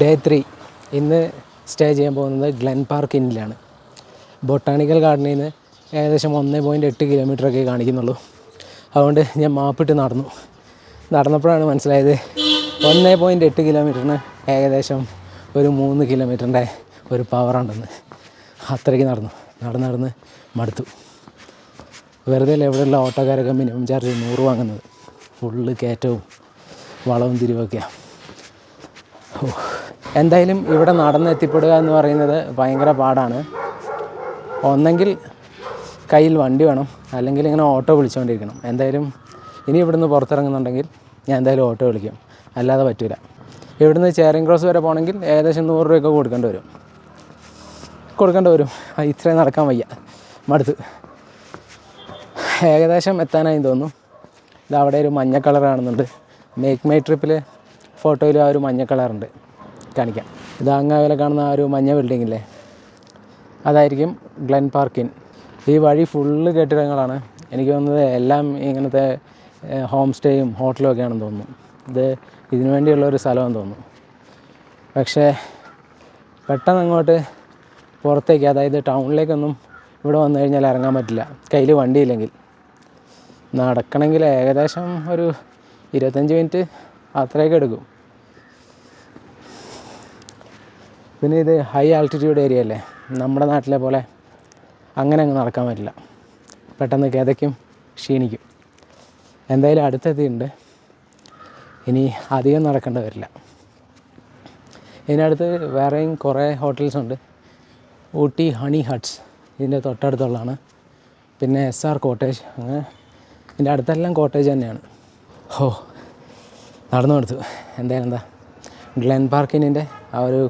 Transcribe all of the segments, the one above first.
Day three ഇന്ന് stay ചെയ്യാൻ പോകുന്നത് ഗ്ലെൻ പാർക്ക് ഇന്നിലാണ് ബൊട്ടാണിക്കൽ ഗാർഡനിൽ നിന്ന് ഏകദേശം ഒന്ന് പോയിന്റ് എട്ട് കിലോമീറ്ററൊക്കെ കാണിക്കുന്നുള്ളൂ. അതുകൊണ്ട് ഞാൻ മാപ്പിട്ട് നടന്നു. നടന്നപ്പോഴാണ് മനസ്സിലായത് ഒന്ന് പോയിന്റ് എട്ട് കിലോമീറ്ററിന് ഏകദേശം ഒരു മൂന്ന് കിലോമീറ്ററിന്റെ ഒരു പവറുണ്ടെന്ന് അത്രയ്ക്ക് നടന്നു. നടന്ന് നടന്ന് മടുത്തു. വെറുതെ അല്ല ഇവിടെയുള്ള ഓട്ടോക്കാരൊക്കെ മിനിമം ചാർജ് നൂറ് വാങ്ങുന്നത്? ഫുള്ള് കയറ്റവും വളവും തിരിവൊക്കെയാണ് ഓ. എന്തായാലും ഇവിടെ നടന്ന് എത്തിപ്പെടുക എന്ന് പറയുന്നത് ഭയങ്കര പാടാണ്. ഒന്നെങ്കിൽ കയ്യിൽ വണ്ടി വേണം. അല്ലെങ്കിൽ ഇങ്ങനെ ഓട്ടോ വിളിച്ചുകൊണ്ടിരിക്കണം എന്തായാലും ഇനി ഇവിടുന്ന് പുറത്തിറങ്ങുന്നുണ്ടെങ്കിൽ ഞാൻ എന്തായാലും ഓട്ടോ വിളിക്കും. അല്ലാതെ പറ്റില്ല ഇവിടുന്ന് ചേറിങ് ക്രോസ് വരെ പോകണമെങ്കിൽ ഏകദേശം നൂറ് രൂപയൊക്കെ കൊടുക്കേണ്ടി വരും. കൊടുക്കേണ്ടി വരും. ഇത്രയും നടക്കാൻ വയ്യ. മടുത്ത്. ഏകദേശം എത്താനായി തോന്നുന്നു. ഇത് അവിടെ ഒരു മഞ്ഞ കളർ കാണുന്നുണ്ട്. മേക്ക് മൈ ട്രിപ്പിൽ ഫോട്ടോയിൽ ആ ഒരു മഞ്ഞ കളറുണ്ട്. കാണിക്കാം. ഇത് അങ്ങാകലെ കാണുന്ന ആ ഒരു മഞ്ഞ ബിൽഡിംഗ് ഇല്ലേ അതായിരിക്കും ഗ്ലെൻ പാർക്കിൻ. ഈ വഴി ഫുള്ള് കെട്ടിടങ്ങളാണ്. എനിക്ക് തോന്നുന്നത് എല്ലാം ഇങ്ങനത്തെ ഹോം സ്റ്റേയും ഹോട്ടലും ഒക്കെയാണെന്ന് തോന്നുന്നു. ഇത് ഇതിനു വേണ്ടിയുള്ള ഒരു സ്ഥലമാണെന്ന് തോന്നുന്നു. പക്ഷേ പെട്ടെന്ന് അങ്ങോട്ട് പുറത്തേക്ക് അതായത് ടൗണിലേക്കൊന്നും ഇവിടെ വന്നു കഴിഞ്ഞാൽ ഇറങ്ങാൻ പറ്റില്ല. കയ്യിൽ വണ്ടിയില്ലെങ്കിൽ. നടക്കണമെങ്കിൽ ഏകദേശം ഒരു ഇരുപത്തഞ്ച് മിനിറ്റ് അത്രയൊക്കെ എടുക്കും. പിന്നെ ഇത് ഹൈ ആൾട്ടിറ്റ്യൂഡ് ഏരിയ അല്ലേ? നമ്മുടെ നാട്ടിലെ പോലെ അങ്ങനെ അങ്ങ് നടക്കാൻ പറ്റില്ല. പെട്ടെന്ന് കിതയ്ക്കും ക്ഷീണിക്കും. എന്തായാലും അടുത്തെത്തിയിട്ടുണ്ട്. ഇനി അധികം നടക്കേണ്ടി വരില്ല. ഇതിനടുത്ത് വേറെയും കുറേ ഹോട്ടൽസ് ഉണ്ട്. ഊട്ടി ഹണി ഹട്ട്സ് ഇതിന്റെ തൊട്ടടുത്തുള്ളതാണ്. പിന്നെ എസ് ആർ കോട്ടേജ് അങ്ങനെ ഇതിന്റെ അടുത്തെല്ലാം കോട്ടേജ് തന്നെയാണ്. ഹോ നടന്നു കൊടുത്തു. എന്തായാലും എന്താ ഗ്ലെൻ പാർക്കിനിന്റെ ആ ഒരു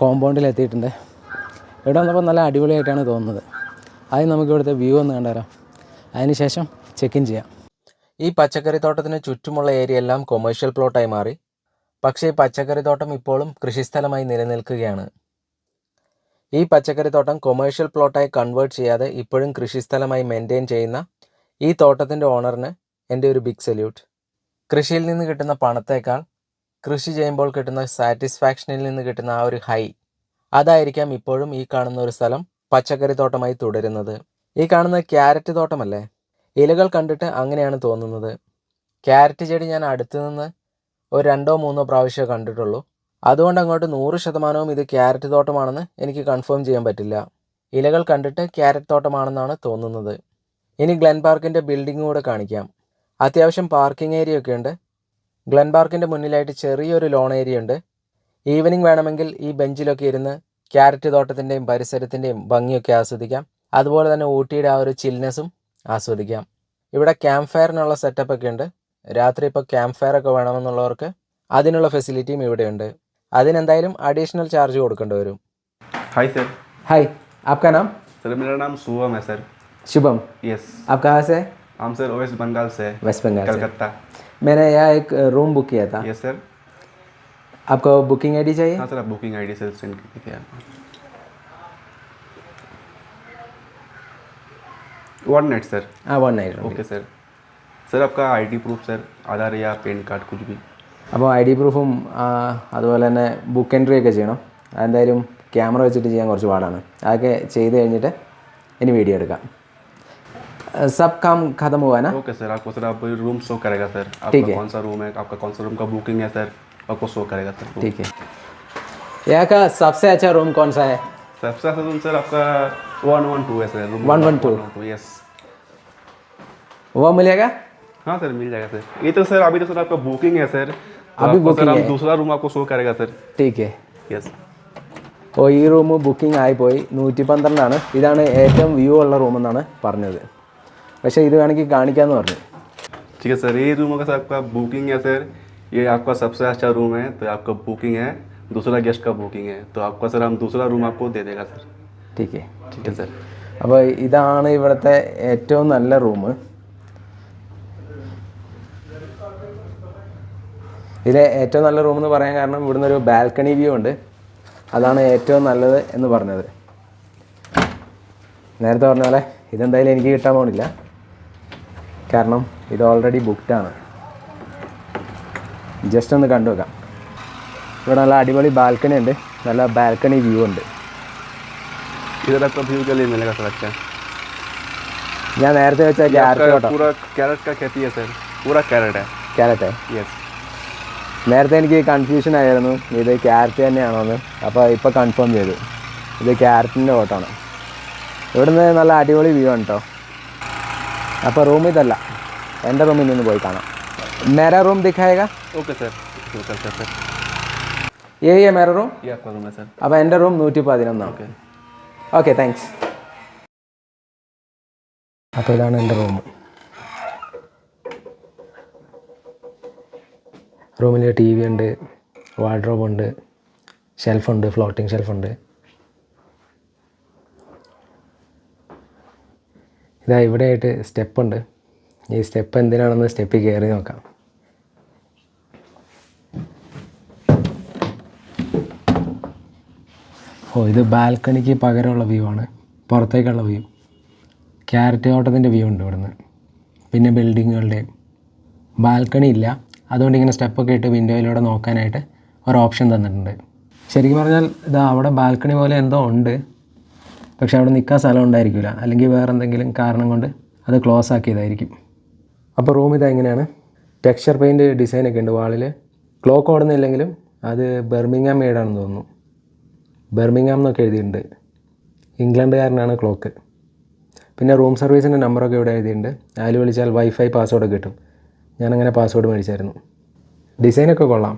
കോമ്പൗണ്ടിൽ എത്തിയിട്ടുണ്ട്. ഇവിടെ വന്നപ്പോൾ നല്ല അടിപൊളിയായിട്ടാണ് തോന്നുന്നത്. ആദ്യം നമുക്ക് ഇവിടുത്തെ വ്യൂ ഒന്ന് കണ്ടുവരാം. അതിനുശേഷം ചെക്ക് ഇൻ ചെയ്യാം. ഈ പച്ചക്കറി തോട്ടത്തിന് ചുറ്റുമുള്ള ഏരിയ എല്ലാം കൊമേഴ്ഷ്യൽ പ്ലോട്ടായി മാറി. പക്ഷേ ഈ പച്ചക്കറി തോട്ടം ഇപ്പോഴും കൃഷിസ്ഥലമായി നിലനിൽക്കുകയാണ്. ഈ പച്ചക്കറി തോട്ടം കൊമേഴ്ഷ്യൽ പ്ലോട്ടായി കൺവേർട്ട് ചെയ്യാതെ ഇപ്പോഴും കൃഷിസ്ഥലമായി മെയിന്റെയിൻ ചെയ്യുന്ന ഈ തോട്ടത്തിന്റെ ഓണറിന് എന്റെ ഒരു ബിഗ് സല്യൂട്ട് കൃഷിയിൽ നിന്ന് കിട്ടുന്ന പണത്തേക്കാൾ കൃഷി ചെയ്യുമ്പോൾ കിട്ടുന്ന സാറ്റിസ്ഫാക്ഷനിൽ നിന്ന് കിട്ടുന്ന ആ ഒരു ഹൈ അതായിരിക്കാം ഇപ്പോഴും ഈ കാണുന്ന ഒരു സ്ഥലം പച്ചക്കറി തോട്ടമായി തുടരുന്നത്. ഈ കാണുന്ന ക്യാരറ്റ് തോട്ടമല്ലേ? ഇലകൾ കണ്ടിട്ട് അങ്ങനെയാണ് തോന്നുന്നത്. ക്യാരറ്റ് ചെടി ഞാൻ അടുത്ത് നിന്ന് ഒരു രണ്ടോ മൂന്നോ പ്രാവശ്യമേ കണ്ടിട്ടുള്ളൂ. അതുകൊണ്ട് അങ്ങോട്ട് നൂറ് ശതമാനവും ഇത് ക്യാരറ്റ് തോട്ടമാണെന്ന് എനിക്ക് കൺഫേം ചെയ്യാൻ പറ്റില്ല. ഇലകൾ കണ്ടിട്ട് ക്യാരറ്റ് തോട്ടമാണെന്നാണ് തോന്നുന്നത്. ഇനി ഗ്ലെൻ പാർക്കിന്റെ ബിൽഡിംഗ് കൂടെ കാണിക്കാം. അത്യാവശ്യം പാർക്കിംഗ് ഏരിയ ഒക്കെ ഉണ്ട്. ഗ്ലെൻ പാർക്കിന്റെ മുന്നിലായിട്ട് ചെറിയൊരു ലോൺ ഏരിയ ഉണ്ട്. ഈവനിങ് വേണമെങ്കിൽ ഈ ബെഞ്ചിലൊക്കെ ഇരുന്ന് ക്യാരറ്റ് തോട്ടത്തിന്റെയും പരിസരത്തിന്റെയും ഭംഗിയൊക്കെ ആസ്വദിക്കാം. അതുപോലെ തന്നെ ഊട്ടിയുടെ ആ ഒരു ചിൽനെസ്സും ആസ്വദിക്കാം. ഇവിടെ ക്യാമ്പ് ഫയറിനുള്ള സെറ്റപ്പ് ഒക്കെ ഉണ്ട്. രാത്രി ഇപ്പോൾ ക്യാമ്പ് ഫയർ ഒക്കെ വേണമെന്നുള്ളവർക്ക് അതിനുള്ള ഫെസിലിറ്റിയും ഇവിടെയുണ്ട് അതിനെന്തായാലും അഡീഷണൽ ചാർജ് കൊടുക്കേണ്ടി വരും. ഹായ് സർ ഹായ് ആപ്കാ നാം? സർ മേരാ നാം ശുഭം ഹൈ സർ ശുഭം. യെസ് ആപ്കാ ഹൈ സർ हम सर वेस्ट बंगाल से वेस्ट बंगाल से कलकत्ता मैंने यहाँ एक रूम बुक किया था यस सर आपको बुकिंग आईडी चाहिए हाँ सर आप बुकिंग आईडी सर सेंड कीजिए आप वन नाइट सर हाँ one night okay sir sir आपका आईडी प्रूफ सर आधार या पैन कार्ड कुछ भी അപ്പോൾ ഐ ഡി പ്രൂഫും അതുപോലെ തന്നെ ബുക്ക് എൻട്രി ഒക്കെ ചെയ്യണം അതെന്തായാലും ക്യാമറ വെച്ചിട്ട് ചെയ്യാൻ കുറച്ച് പാടാണ് അതൊക്കെ ചെയ്ത് കഴിഞ്ഞിട്ട് ഇനി വീഡിയോ എടുക്കാം സബ് കാം ഖതം പോവാനാ ओके सर आपको सर आप रूम शो करेगा सर ठीक आपका है। कौन सा रूम है आपका कौन सा रूम का बुकिंग है सर आपको शो करेगा सर ठीक है यहाँ का सबसे अच्छा रूम कौन सा है सबसे अच्छा रूम सर आपका वन वन टू है सर रूम 112 टू यस वो मिलेगा हाँ सर मिल जाएगा सर ये तो सर अभी तो सर आपका बुकिंग है सर तो अभी आपको सर booking हम है। दूसरा रूम आपको शो करेगा सर ठीक है यस ഓ ഈ റൂം ബുക്കിംഗ് ആയിപ്പോയി നൂറ്റി പന്ത്രണ്ടാണ് ഇതാണ് ഏറ്റവും വ്യൂ ഉള്ള റൂം എന്നാണ് പറഞ്ഞത് പക്ഷേ ഇത് വേണമെങ്കിൽ കാണിക്കാമെന്ന് പറഞ്ഞു ठीक है सर ये रूम का सर आपका बुकिंग है सर ये आपका सबसे अच्छा रूम है तो आपका बुकिंग है दूसरा गेस्ट का बुकिंग है तो आपका सर हम दूसरा रूम आपको दे देगा सर ठीक है ठीक है सर അപ്പോൾ ഇതാണ് ഇവിടുത്തെ ഏറ്റവും നല്ല റൂം ഇതിലെ ഏറ്റവും നല്ല റൂം എന്ന് പറയാൻ കാരണം ഇവിടുന്ന് ഒരു ബാൽക്കണി വ്യൂ ഉണ്ട് അതാണ് ഏറ്റവും നല്ലത് എന്ന് പറഞ്ഞത് നേരത്തെ പറഞ്ഞ പോലെ ഇതെന്തായാലും എനിക്ക് കിട്ടാൻ പോണില്ല കാരണം ഇത് ഓൾറെഡി ബുക്ക്ഡ് ആണ്. ജസ്റ്റ് ഒന്ന് കണ്ടു വെക്കാം ഇവിടെ നല്ല അടിപൊളി ബാൽക്കണി ഉണ്ട്. നല്ല ബാൽക്കണി വ്യൂ ഉണ്ട്. ഞാൻ നേരത്തെ വെച്ച ക്യാരറ്റ് നേരത്തെ എനിക്ക് കൺഫ്യൂഷൻ ആയിരുന്നു. ഇത് ക്യാരറ്റ് തന്നെയാണോ എന്ന്. അപ്പോൾ ഇപ്പോൾ കൺഫേം ചെയ്തു. ഇത് ക്യാരറ്റിന്റെ ഓട്ടാണ് ഇവിടുന്ന് നല്ല അടിപൊളി വ്യൂ ആണ് കേട്ടോ അപ്പോൾ റൂം ഇതല്ല. എന്റെ റൂമിൽ നിന്ന് പോയി കാണാം. മെറ റൂം ദിഖായേഗാ? ഓക്കെ സർ സർ സർ ഏ ഐ മേരാ റൂം സർ അപ്പോൾ എന്റെ റൂം നൂറ്റി പതിനൊന്നാണ് ഓക്കെ ഓക്കെ താങ്ക്സ് അപ്പോൾ ഇതാണ് എന്റെ റൂം റൂമിൽ ടി വി ഉണ്ട് വാർഡ്രോബ് ഉണ്ട് ഷെൽഫുണ്ട് ഫ്ലോട്ടിംഗ് ഷെൽഫുണ്ട് ഇതാ ഇവിടെ ആയിട്ട് സ്റ്റെപ്പുണ്ട്. ഈ സ്റ്റെപ്പ് എന്തിനാണെന്ന് സ്റ്റെപ്പിൽ കയറി നോക്കാം. ഓ ഇത് ബാൽക്കണിക്ക് പകരമുള്ള വ്യൂ ആണ്. പുറത്തേക്കുള്ള വ്യൂ. ക്യാരറ്റ് തോട്ടത്തിന്റെ വ്യൂ ഉണ്ട് ഇവിടുന്ന്. പിന്നെ ബിൽഡിങ്ങുകളുടെയും. ബാൽക്കണി ഇല്ല. അതുകൊണ്ട് ഇങ്ങനെ സ്റ്റെപ്പൊക്കെ ഇട്ട് വിൻഡോയിലൂടെ നോക്കാനായിട്ട് ഒരു ഓപ്ഷൻ തന്നിട്ടുണ്ട്. ശരിക്കും പറഞ്ഞാൽ ഇതാ അവിടെ ബാൽക്കണി പോലെ എന്തോ ഉണ്ട്. പക്ഷെ അവിടെ നിൽക്കാൻ സ്ഥലം ഉണ്ടായിരിക്കില്ല. അല്ലെങ്കിൽ വേറെ എന്തെങ്കിലും കാരണം കൊണ്ട് അത് ക്ലോസ് ആക്കിയതായിരിക്കും. അപ്പോൾ റൂം ഇതാ എങ്ങനെയാണ് ടെക്സ്ചർ പെയിന്റ് ഡിസൈനൊക്കെ ഉണ്ട് വാളിൽ ക്ലോക്ക് ഓടുന്നില്ലെങ്കിലും അത് ബെർമിങ്ങാം മെയ്ഡാണെന്ന് തോന്നുന്നു. ബെർമിങ്ങാം എന്നൊക്കെ എഴുതിയിട്ടുണ്ട്. ഇംഗ്ലണ്ടുകാരനാണ് ക്ലോക്ക് പിന്നെ റൂം സർവീസിന്റെ നമ്പറൊക്കെ ഇവിടെ എഴുതിയിട്ടുണ്ട്. അതിൽ വിളിച്ചാൽ വൈഫൈ പാസ്വേഡ് കിട്ടും. ഞാനങ്ങനെ പാസ്വേഡ് മേടിച്ചായിരുന്നു. ഡിസൈനൊക്കെ കൊള്ളാം.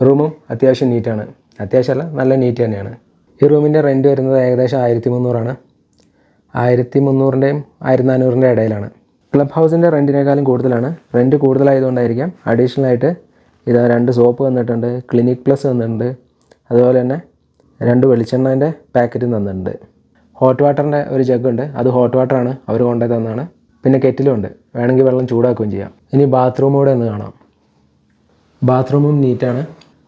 റൂമും അത്യാവശ്യം നീറ്റാണ് അത്യാവശ്യമല്ല നല്ല നീറ്റ് തന്നെയാണ്. ഈ റൂമിന്റെ റെന്റ് വരുന്നത് ഏകദേശം ആയിരത്തി മുന്നൂറാണ് ആയിരത്തി മുന്നൂറിന്റെയും ആയിരത്തി നാനൂറിന്റെ ഇടയിലാണ്. ക്ലബ് ഹൗസിന്റെ റെന്റിനേക്കാളും കൂടുതലാണ്. റെന്റ് കൂടുതലായതുകൊണ്ടായിരിക്കാം അഡീഷണൽ ആയിട്ട് ഇതാ രണ്ട് സോപ്പ് തന്നിട്ടുണ്ട് ക്ലിനിക് പ്ലസ് തന്നിട്ടുണ്ട്. അതുപോലെ തന്നെ രണ്ട് വെളിച്ചെണ്ണേന്റെ പാക്കറ്റും തന്നിട്ടുണ്ട്. ഹോട്ട് വാട്ടറിന്റെ ഒരു ജഗ്ഗുണ്ട് അത് ഹോട്ട് വാട്ടറാണ് അവർ കൊണ്ടുപോയി തന്നാണ് പിന്നെ കെറ്റിലും ഉണ്ട്. വേണമെങ്കിൽ വെള്ളം ചൂടാക്കുകയും ചെയ്യാം. ഇനി ബാത്റൂം കൂടെ ഒന്ന് കാണാം. ബാത്റൂമും നീറ്റാണ്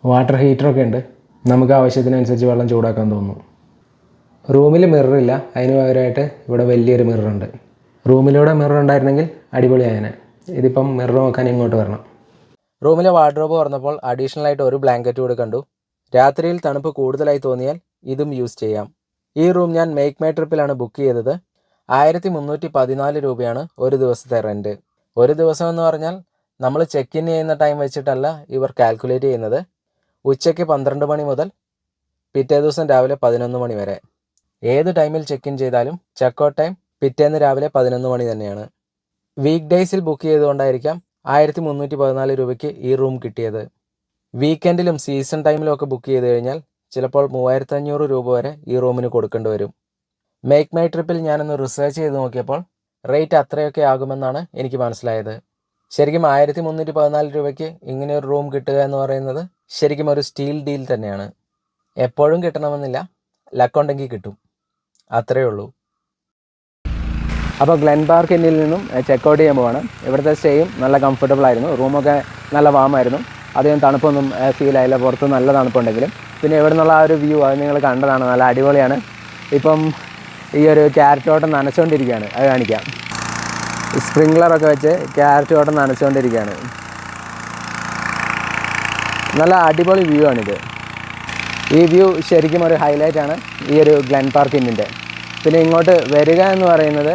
വാട്ടർ ഹീറ്ററൊക്കെ ഉണ്ട്. നമുക്ക് ആവശ്യത്തിനനുസരിച്ച് വെള്ളം ചൂടാക്കാൻ തോന്നും. റൂമിൽ മിററില്ല അതിന് പകരമായിട്ട് ഇവിടെ വലിയൊരു മിററുണ്ട് റൂമിലൂടെ മിറർ ഉണ്ടായിരുന്നെങ്കിൽ അടിപൊളിയായനെ ഇതിപ്പം മിറർ നോക്കാൻ ഇങ്ങോട്ട് വരണം. റൂമിലെ വാർഡ്രോബ് തുറന്നപ്പോൾ അഡീഷണൽ ആയിട്ട് ഒരു ബ്ലാങ്കറ്റ് കൂടെ കണ്ടു. രാത്രിയിൽ തണുപ്പ് കൂടുതലായി തോന്നിയാൽ ഇതും യൂസ് ചെയ്യാം. ഈ റൂം ഞാൻ മേക്ക് മൈ ട്രിപ്പിലാണ് ബുക്ക് ചെയ്തത്. ആയിരത്തി മുന്നൂറ്റി പതിനാല് രൂപയാണ് ഒരു ദിവസത്തെ റെന്റ് ഒരു ദിവസം എന്ന് പറഞ്ഞാൽ നമ്മൾ ചെക്ക് ഇൻ ചെയ്യുന്ന ടൈം വെച്ചിട്ടല്ല ഇവർ കാൽക്കുലേറ്റ് ചെയ്യുന്നത്. ഉച്ചയ്ക്ക് പന്ത്രണ്ട് മണി മുതൽ പിറ്റേ ദിവസം രാവിലെ പതിനൊന്ന് മണി വരെ. ഏത് ടൈമിൽ ചെക്ക് ഇൻ ചെയ്താലും ചെക്ക് ഔട്ട് ടൈം പിറ്റേന്ന് രാവിലെ പതിനൊന്ന് മണി തന്നെയാണ്. വീക്ക് ഡേയ്സിൽ ബുക്ക് ചെയ്തുകൊണ്ടായിരിക്കാം ആയിരത്തി മുന്നൂറ്റി പതിനാല് രൂപയ്ക്ക് ഈ റൂം കിട്ടിയത്. വീക്കെൻഡിലും സീസൺ ടൈമിലും ഒക്കെ ബുക്ക് ചെയ്ത് കഴിഞ്ഞാൽ ചിലപ്പോൾ മൂവായിരത്തി അഞ്ഞൂറ് രൂപ വരെ ഈ റൂമിന് കൊടുക്കേണ്ടി വരും. മേക്ക് മൈ ട്രിപ്പിൽ ഞാനൊന്ന് റിസർച്ച് ചെയ്ത് നോക്കിയപ്പോൾ റേറ്റ് അത്രയൊക്കെ ആകുമെന്നാണ് എനിക്ക് മനസ്സിലായത്. ശരിക്കും ആയിരത്തി മുന്നൂറ്റി പതിനാല് രൂപയ്ക്ക് ഇങ്ങനെ ഒരു റൂം കിട്ടുക എന്ന് പറയുന്നത് ശരിക്കും ഒരു സ്റ്റീൽ ഡീൽ തന്നെയാണ്. എപ്പോഴും കിട്ടണമെന്നില്ല ലക്കുണ്ടെങ്കിൽ കിട്ടും. അത്രയേ ഉള്ളൂ. അപ്പോൾ ഗ്ലെൻ പാർക്ക് എന്നിൽ നിന്നും ചെക്ക്ഔട്ട് ചെയ്യാൻ പോവാണ്. ഇവിടുത്തെ സ്റ്റേയും നല്ല കംഫർട്ടബിൾ ആയിരുന്നു. റൂമൊക്കെ നല്ല വാമായിരുന്നു അധികം തണുപ്പൊന്നും ഫീൽ ആയില്ല. പുറത്ത് നല്ല തണുപ്പുണ്ടെങ്കിലും. പിന്നെ ഇവിടെ നിന്നുള്ള ആ ഒരു വ്യൂ അത് നിങ്ങൾ കണ്ടതാണ്. നല്ല അടിപൊളിയാണ്. ഇപ്പം ഈ ഒരു ക്യാരറ്റ് തോട്ടം നനച്ചുകൊണ്ടിരിക്കുകയാണ് അത് കാണിക്കാം. സ്പ്രിംഗ്ലറൊക്കെ വെച്ച് ക്യാരറ്റ് തോട്ടം നനച്ചുകൊണ്ടിരിക്കുകയാണ്. നല്ല അടിപൊളി വ്യൂ ആണിത്. ഈ വ്യൂ ശരിക്കും ഒരു ഹൈലൈറ്റ് ആണ് ഈ ഒരു ഗ്ലൻ പാർക്ക് ഇന്നിന്റെ പിന്നെ ഇങ്ങോട്ട് വരിക എന്ന് പറയുന്നത്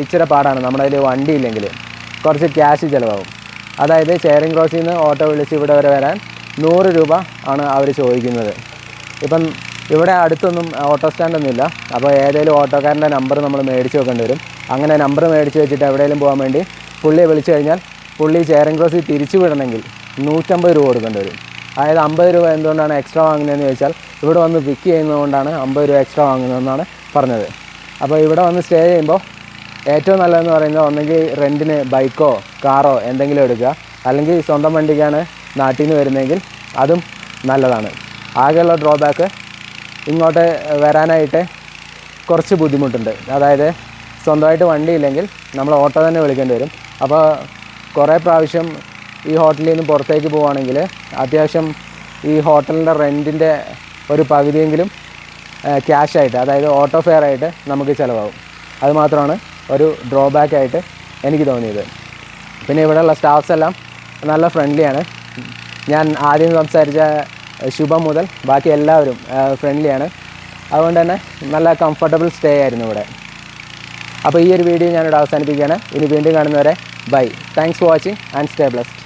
ഇച്ചിരി പാടാണ്. നമ്മുടെ കയ്യിൽ വണ്ടി ഇല്ലെങ്കിൽ കുറച്ച് ക്യാഷ് ചിലവാകും. അതായത് ചേരിങ് ക്രോസിൽ നിന്ന് ഓട്ടോ വിളിച്ച് ഇവിടെ വരെ വരാൻ നൂറ് രൂപ ആണ് അവർ ചോദിക്കുന്നത്. ഇപ്പം ഇവിടെ അടുത്തൊന്നും ഓട്ടോ സ്റ്റാൻഡൊന്നുമില്ല അപ്പോൾ ഏതെങ്കിലും ഓട്ടോക്കാരന്റെ നമ്പർ നമ്മൾ മേടിച്ച് വെക്കേണ്ടി വരും. അങ്ങനെ നമ്പർ മേടിച്ച് വെച്ചിട്ട് എവിടെയെങ്കിലും പോകാൻ വേണ്ടി പുള്ളിയെ വിളിച്ചു കഴിഞ്ഞാൽ പുള്ളി ചേരൻ ക്രോസിൽ തിരിച്ചു വിടണമെങ്കിൽ നൂറ്റമ്പത് രൂപ കൊടുക്കേണ്ടി വരും. അതായത് അമ്പത് രൂപ എന്തുകൊണ്ടാണ് എക്സ്ട്രാ വാങ്ങുന്നതെന്ന് ചോദിച്ചാൽ ഇവിടെ വന്ന് പിക്ക് ചെയ്യുന്നതുകൊണ്ടാണ് അമ്പത് രൂപ എക്സ്ട്രാ വാങ്ങുന്നതെന്നാണ് പറഞ്ഞത്. അപ്പോൾ ഇവിടെ വന്ന് സ്റ്റേ ചെയ്യുമ്പോൾ ഏറ്റവും നല്ലതെന്ന് പറയുന്നത് ഒന്നെങ്കിൽ റെന്റിന് ബൈക്കോ കാറോ എന്തെങ്കിലും എടുക്കുക. അല്ലെങ്കിൽ സ്വന്തം വണ്ടിക്കാണ് നാട്ടിൽ നിന്ന് വരുന്നതെങ്കിൽ അതും നല്ലതാണ്. ആകെയുള്ള ഡ്രോബാക്ക് ഇങ്ങോട്ട് വരാനായിട്ട് കുറച്ച് ബുദ്ധിമുട്ടുണ്ട്. അതായത് സ്വന്തമായിട്ട് വണ്ടിയില്ലെങ്കിൽ നമ്മൾ ഓട്ടോ തന്നെ വിളിക്കേണ്ടി വരും. അപ്പോൾ കുറേ പ്രാവശ്യം ഈ ഹോട്ടലിൽ നിന്ന് പുറത്തേക്ക് പോവുകയാണെങ്കിൽ അത്യാവശ്യം ഈ ഹോട്ടലിന്റെ റെന്റിന്റെ ഒരു പകുതിയെങ്കിലും ക്യാഷ് ആയിട്ട് അതായത് ഓട്ടോ ഫെയർ ആയിട്ട് നമുക്ക് ചിലവാകും. അതുമാത്രമാണ് ഒരു ഡ്രോബാക്ക് ആയിട്ട് എനിക്ക് തോന്നിയത്. പിന്നെ ഇവിടെയുള്ള സ്റ്റാഫ്സ് എല്ലാം നല്ല ഫ്രണ്ട്ലിയാണ് ഞാൻ ആദ്യം സംസാരിച്ച ശുഭം മുതൽ ബാക്കി എല്ലാവരും ഫ്രണ്ട്ലിയാണ് അതുകൊണ്ട് തന്നെ നല്ല കംഫർട്ടബിൾ സ്റ്റേ ആയിരുന്നു ഇവിടെ. അപ്പോൾ ഈ ഒരു വീഡിയോ ഞാനിവിടെ അവസാനിപ്പിക്കുകയാണ്. ഇനി വീണ്ടും കാണുന്നവരെ bye thanks for watching and stay blessed